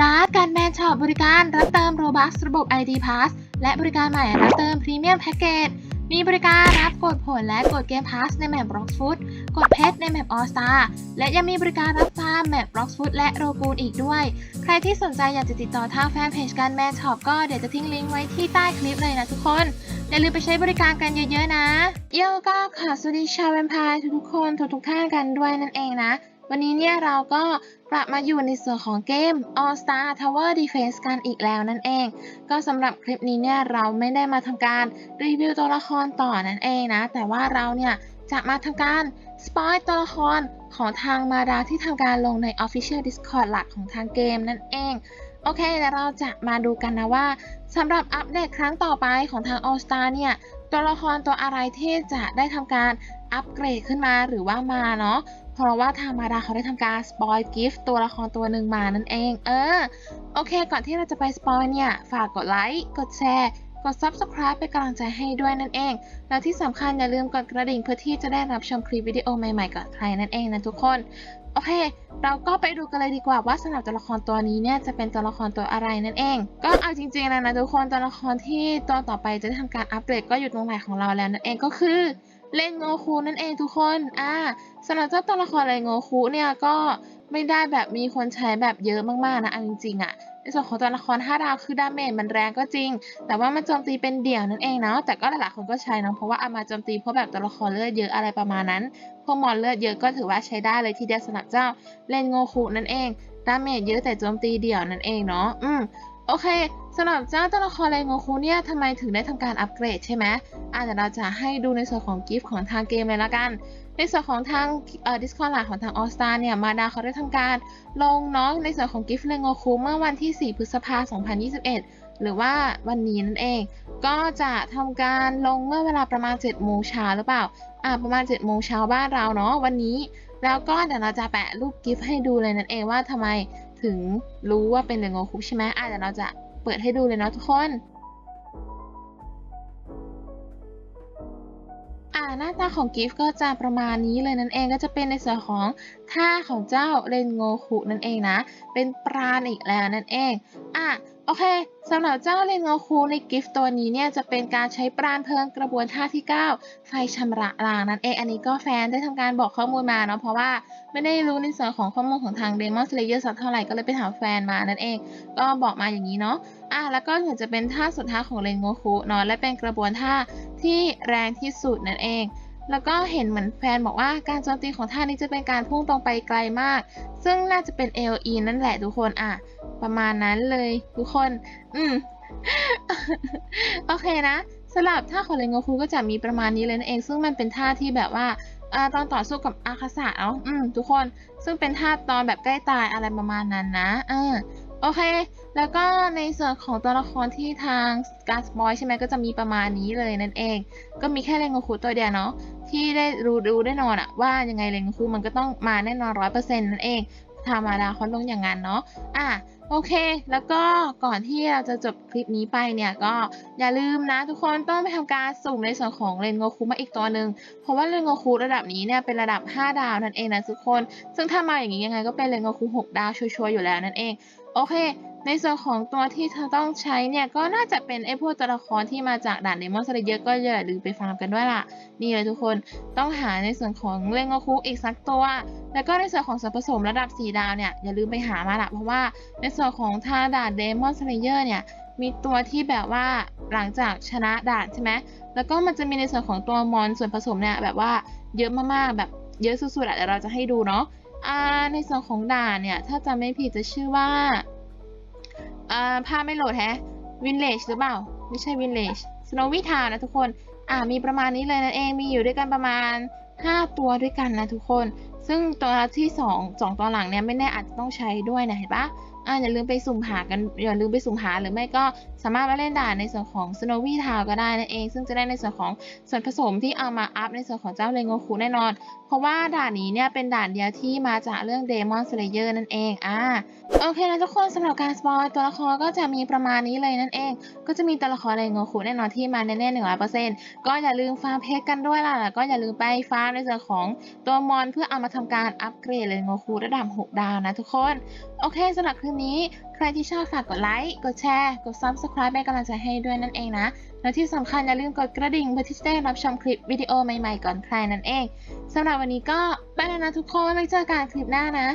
ร้านการแมนช็อปบริการรับเติมโรบัสระบบ ID Pass และบริการใหม่รับเติมพรีเมียมแพ็กเกจ มีบริการรับกดผลและกดเกมพาสในแมป Rock Food กดเพชรในแมป All Star และยังมีบริการรับฟาร์มแมป Rock Food และโรกูนอีกด้วย ใครที่สนใจอยากจะติดต่อทางแฟนเพจการแมนช็อปก็เดี๋ยวจะทิ้งลิงก์ไว้ที่ใต้คลิปเลยนะทุกคน อย่าลืมไปใช้บริการกันเยอะๆนะ เย้ก็ขอสวัสดีชาวแวมไพร์ทุกๆคนทุกๆท่านกันด้วยนั่นเองนะ วันนี้เนี่ยเราก็กลับมาอยู่ในส่วนของเกม All Star Tower Defense กันอีกแล้วนั่นเอง ก็สำหรับคลิปนี้เนี่ยเราไม่ได้มาทำการรีวิวตัวละครต่อนั่นเองนะ แต่ว่าเราเนี่ยจะมาทำการสปอยตัวละครของทางมาดาที่ทำการลงใน Official Discord หลักของทางเกมนั่นเอง โอเคเดี๋ยวเราจะมาดูกันนะว่าสำหรับอัปเดตครั้งต่อไปของทาง All Star เนี่ยตัวละครตัวอะไรที่จะได้ทำการ อัปเกรดขึ้นมาหรือว่ามาเนาะเพราะว่าทางมาดาเขาได้ทำการสปอยกิฟต์ตัวละครตัวหนึ่งมานั่นเอง เออ โอเค ก่อนที่เราจะไปสปอยเนี่ย ฝากกดไลค์กดแชร์กด Subscribe เป็นกำลังใจให้ด้วยนั่นเอง แล้วที่สำคัญอย่าลืมกดกระดิ่งเพื่อที่จะได้รับชมคลิปวิดีโอใหม่ๆก่อนใครนั่นเองนะทุกคน โอเค เราก็ไปดูกันเลยดีกว่าว่าสำหรับตัวละครตัวนี้เนี่ยจะเป็นตัวละครตัวอะไรนั่นเอง ก็เอาจริงๆแล้วนะทุกคนตัวละครที่ตัวต่อไปจะได้ทำการอัปเกรดก็อยู่ตรงไหนของเราแล้วนั่นเองก็คือ เลนโงคูนั่นเองทุกคน อ่าสำหรับเจ้าตัวละครเลนโงคูเนี่ยก็ไม่ได้แบบมีคนใช้แบบเยอะมากๆนะเอาจริงๆอะในส่วนของตัวละคร5ดาวคือดาเมจมันแรงก็จริง แต่ว่ามันโจมตีเป็นเดี่ยวนั่นเองเนาะ แต่ก็หลายๆคนก็ใช้เนาะ เพราะว่าเอามาโจมตีเพราะแบบตัวละครเลือดเยอะอะไรประมาณนั้น พวกมอนเลือดเยอะก็ถือว่าใช้ได้เลยทีเดียวสำหรับเจ้าเลนโงคุนั่นเอง ดาเมจเยอะแต่โจมตีเดี่ยวนั่นเองเนาะ อืม โอเคสำหรับเจ้าตัวละครเลนโงคุเนี่ยทำไมถึงได้ทำการอัปเกรดใช่ไหมอะเดี๋ยวเราจะให้ดูในส่วนของกิฟต์ของทางเกมเลยละกัน ในส่วนของทางเอ่อ Discord หลักของทาง All Star เนี่ยมาดาเขาได้ทำการลงเนาะในส่วนของกิฟต์เลนโงคุเมื่อวันที่ 4 พฤษภาคม 2021 หรือว่าวันนี้นั่นเอง ก็จะทำการลงเมื่อเวลาประมาณ 7 โมงเช้าหรือเปล่าอ่าประมาณ 7 โมงเช้าบ้านเราเนาะวันนี้แล้วก็เดี๋ยวเราจะแปะรูปกิฟต์ให้ดูเลยนั่นเองว่าทำไม ถึงรู้ว่าเป็นเรงโงคุใช่ไหมอ่าเดี๋ยวเราจะเปิดให้ดูเลยเนาะทุกคน หน้าตาของกิฟต์ก็จะประมาณนี้เลยนั่นเองก็จะเป็นในส่วนของท่าของเจ้าเรนโงคุนั่นเองนะ เป็นปราณอีกแล้วนั่นเองอะโอเคสำหรับเจ้าเรนโงคุในกิฟต์ตัวนี้เนี่ยจะเป็นการใช้ปราณเพลิงกระบวนท่าที่ 9 ไฟชำระล้างนั่นเอง อันนี้ก็แฟนได้ทำการบอกข้อมูลมาเนาะเพราะว่าไม่ได้รู้ในส่วนของข้อมูลของทาง Demon Slayer สักเท่าไหร่ก็เลยไปถามแฟนมานั่นเอง ก็บอกมาอย่างนี้เนาะอะแล้วก็เหมือนจะเป็นท่าสุดท้ายของเรนโงคุเนาะและเป็นกระบวนท่า ที่แรงที่สุดนั่นเอง แล้วก็เห็นเหมือนแฟนบอกว่าการโจมตีของท่านนี้จะเป็นการพุ่งตรงไปไกลมาก ซึ่งน่าจะเป็น AOE นั่นแหละทุกคนอะ ประมาณนั้นเลยทุกคน อืม โอเคนะสำหรับท่าของเรนโงคุก็จะมีประมาณนี้เลยนั่นเอง ซึ่งมันเป็นท่าที่แบบว่าอตอนต่อสู้กับอาคาสะเนาะอืม ทุกคน ซึ่งเป็นท่าตอนแบบใกล้ตายอะไรประมาณนั้นนะ เออ โอเค แล้วก็ในส่วนของตัวละครที่ทางการสปอยใช่ไหมก็จะมีประมาณนี้เลยนั่นเอง ก็มีแค่เรนโงคุตัวเดียวเนาะที่ได้รู้รู้แน่นอนอะว่ายังไงเรนโงคุมันก็ต้องมาแน่นอนร้อยเปอร์เซ็นต์นั่นเองทามดาเขาลงอย่างนั้นเนาะอะโอเค แล้วก็ก่อนที่เราจะจบคลิปนี้ไปเนี่ยก็อย่าลืมนะทุกคนต้องไปทำการสุ่มในส่วนของเรนโงคุมาอีกตัวหนึ่งเพราะว่าเรนโงคุระดับนี้เนี่ยเป็นระดับ 5 ดาวนั่นเองนะทุกคน ซึ่งถ้ามาอย่างนี้ยังไงก็เป็นเรนโงคุ6ดาวชัวร์ๆอยู่แล้วนั่นเอง โอเค ในส่วนของตัวที่เธอต้องใช้เนี่ย ก็น่าจะเป็นไอ้พวกตัวละครที่มาจากด่านเดมอนสเลเยอร์ก็อย่าลืมไปฟาร์มกันด้วยล่ะ นี่เลยทุกคนต้องหาในส่วนของเรนโงคุอีกสักตัว แล้วก็ในส่วนของส่วนผสมระดับ 4 ดาวเนี่ย อย่าลืมไปหามาละเพราะว่าในส่วนของท่าด่านเดมอนสเลเยอร์เนี่ยมีตัวที่แบบว่าหลังจากชนะด่านใช่ไหม แล้วก็มันจะมีในส่วนของตัวมอนส่วนผสมเนี่ยแบบว่าเยอะมากๆแบบเยอะสุดๆอะเดี๋ยวเราจะให้ดูเนาะ ในส่วนของด่านเนี่ย ถ้าจำไม่ผิดจะชื่อว่าอ่าภาพไม่โหลดแฮะวินเลจหรือเปล่า ไม่ใช่วินเลจสโนวิทานะทุกคน อ่ามีประมาณนี้เลยนั่นเองมีอยู่ด้วยกันประมาณ 5 ตัวด้วยกันนะทุกคน ซึ่งตัวที่ 2 2 ตัวหลังเนี่ยไม่แน่อาจจะต้องใช้ด้วยนะเห็นปะ อ่าอย่าลืมไปสุ่มหากันอย่าลืมไปสุ่มหาหรือไม่ก็สามารถมาเล่นด่านในส่วนของ Snowy Town ก็ได้นั่นเอง ซึ่งจะได้ในส่วนของส่วนผสมที่เอามาอัพในส่วนของเจ้าเรนโงคุแน่นอน เพราะว่าด่านนี้เนี่ยเป็นด่านเดียวที่มาจากเรื่อง Demon Slayer นั่นเองอ่าโอเคนะทุกคนสำหรับการสปอยตัวละครก็จะมีประมาณนี้เลยนั่นเอง ก็จะมีตัวละครเรนโงคุแน่นอนที่มาแน่ๆหนึ่งร้อยเปอร์เซ็นต์ก็อย่าลืมฟาร์มเพชรกันด้วยล่ะแล้วก็อย่าลืมไปฟาร์มในส่วนของตัวมอนเพื่อเอามาทำการอัปเกรดเรนโงคุระดับ6ดาวนะทุกคนโอเคสำหรับคลิปนี้ ใครที่ชอบฝากกดไลค์ กดแชร์ กด subscribe เป็นกำลังใจให้ด้วยนั่นเองนะ และที่สำคัญอย่าลืมกดกระดิ่งเพื่อที่จะได้รับชมคลิปวิดีโอใหม่ๆก่อนใครนั่นเองสำหรับวันนี้ก็ไปแล้วนะทุกคนไว้เจอกันคลิปหน้านะ